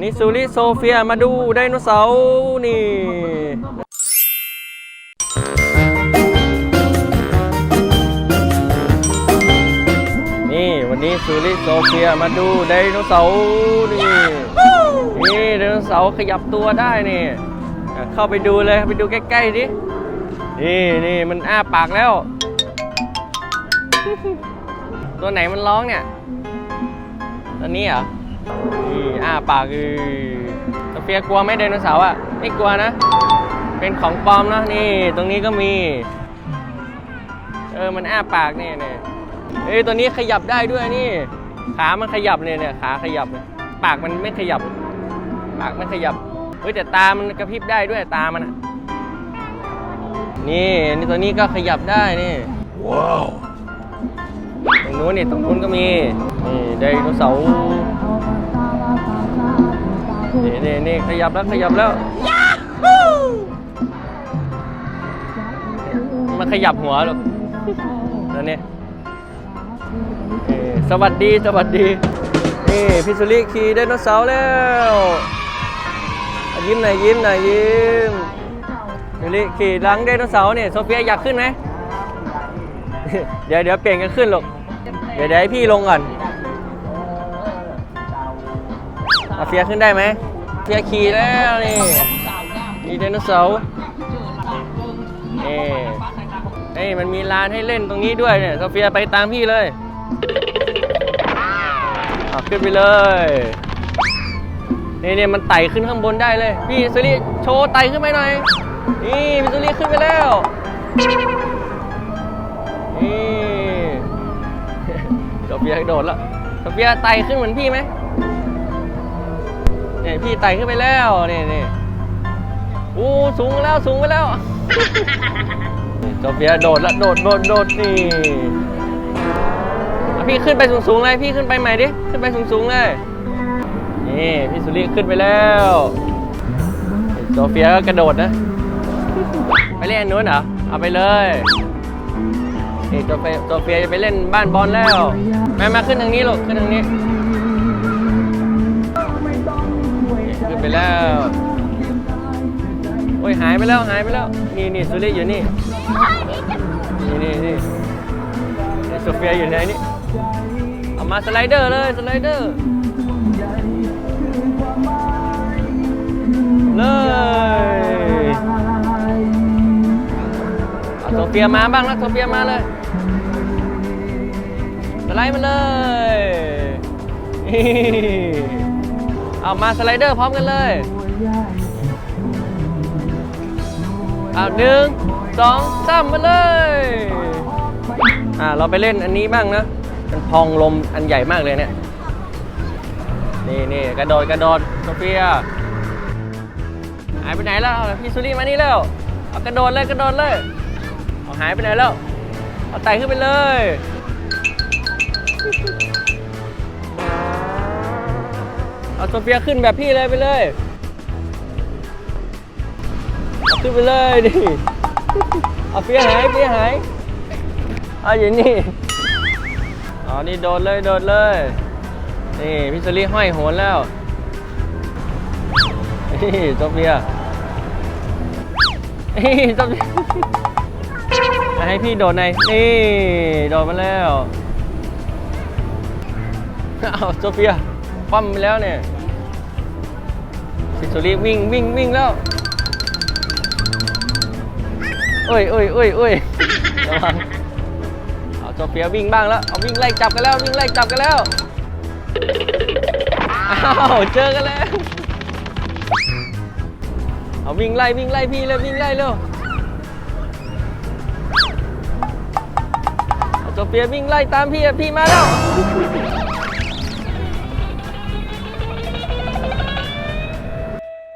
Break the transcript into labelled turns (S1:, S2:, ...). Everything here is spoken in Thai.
S1: นี่ซูริโซเฟียมาดูไดโนเสาร์นี่ นี่วันนี้ซูริโซเฟียมาดูไดโนเสาร์นี่ นี่ไดโนเสาร์ขยับตัวได้นี่ เข้าไปดูเลยไปดูใกล้ๆดินี่นี่มันอ้าปากแล้ว ตัวไหนมันร้องเนี่ย ตัวนี้เหรอ นี่อ้าปากอือโซเฟียกลัวไหมไดโนเสาร์อะไม่กลัวนะ เป็นของปลอมนะนี่ ตรงนี้ก็มี เออมันอ้าปากเนี่ยเนี่ยเอ้ยตัวนี้ขยับได้ด้วยนี่ ขามันขยับเนี่ยเนี่ยขาขยับเนี่ยปากมันไม่ขยับ ปากไม่ขยับเฮ้ยแต่ตามันกระพริบได้ด้วยตามันอะนี่นี่ตัวนี้ก็ขยับได้นี่ว้าวตรงนู้นนี่ตรงนู้นก็มีนี่ไดโนเสาร์ นี่นี่นี่ขยับแล้วขยับแล้วมันขยับหัวหรอกนั่นนี่เอ่อสวัสดีสวัสดี นี่พี่สุริขี่ไดโนเสาร์แล้วอะยิ้มหน่อยยิ้มหน่อยยิ้มสุริขี่หลังไดโนเสาร์เนี่ยโซเฟียอยากขึ้นไหมเดี๋ยวเดี๋ยวเปลี่ยนกันขึ้นหรอกเดี๋ยวเดี๋ยวให้พี่ลงก่อน อาเฟียขึ้นได้ไหมเฟียขี่แล้วนี่มีไดโนเสาร์นี่นี่มันมีลานให้เล่นตรงนี้ด้วยเนี่ยโซเฟียไปตามพี่เลยเอาขึ้นไปเลยนี่เนี่ยมันไต่ขึ้นข้างบนได้เลย พี่สุริโชว์ไต่ขึ้นไปหน่อย นี่พี่สุริขึ้นไปแล้ว นี่โซเฟียโดดแล้วโซเฟียไต่ขึ้นเหมือนพี่ไหม พี่ไต่ขึ้นไปแล้วนี่นี่อู้สูงแล้วสูงไปแล้วนี่โซเฟียโดดล้วโดดโดดโดดนี่พี่ขึ้นไปสูงๆเลยพี่ขึ้นไปใหม่ดิขึ้นไปสูงๆเลยนี่พี่สุริขึ้นไปแล้วโซเฟียก็กระโดดนะ ไปเล่นนู้นเหรอเอาไปเลยนี่โซเฟียโซเฟียจะไปเล่นบ้านบอลแล้วแม่มาขึ้นทางนี้ลูกขึ้นทางนี้ ไปแล้ว โอ้ยหายไปแล้วหายไปแล้ว นี่นี่สุริอยู่นี่นี่ นี่นี่นี่โซเฟียอยู่ไหนนี่ เอามาสไลเดอร์เลยสไลเดอร์ เลยเอาโซเฟียมาบ้างนะโซเฟียมาเลยสไลด์มาเลย เอามาสไลเดอร์พร้อมกันเลยเอาหนึ่งสองสามมาเลยอ่าเราไปเล่นอันนี้บ้างนะมันพองลมอันใหญ่มากเลยเนี่ยนี่นี่กระโดดกระโดดโซเฟียหายไปไหนแล้วพี่สุรีมานี่แล้วเอากระโดดเลยกระโดดเลยเอาหายไปไหนแล้วเอาไต่ขึ้นไปเลย เอาโซเฟียขึ้นแบบพี่เลยไปเลยขึ้นไปเลยดิเอาเฟียหายเฟียหายเอาอย่างนี้อ๋อนี่โดดเลยโดดเลยนี่พี่สุรีห้อยโหนแล้วนี่โซเฟียนี่โซเฟียให้พี่โดดในนี่โดดมาแล้วเอาโซเฟีย ว่ำไปแล้วเนี่ยซิสุรีวิ่งวิ่งวิ่งแล้วเอ้ยเอ้ยเอ้ยเอ้ยระวังเอาโซเฟียวิ่งบ้างแล้วเอาวิ่งไล่จับกันแล้ววิ่งไล่จับกันแล้วอ้าวเจอกันแล้วเอาวิ่งไล่วิ่งไล่พี่เลยวิ่งไล่เร็วเอาโซเฟียวิ่งไล่ตามพี่พี่มาแล้ว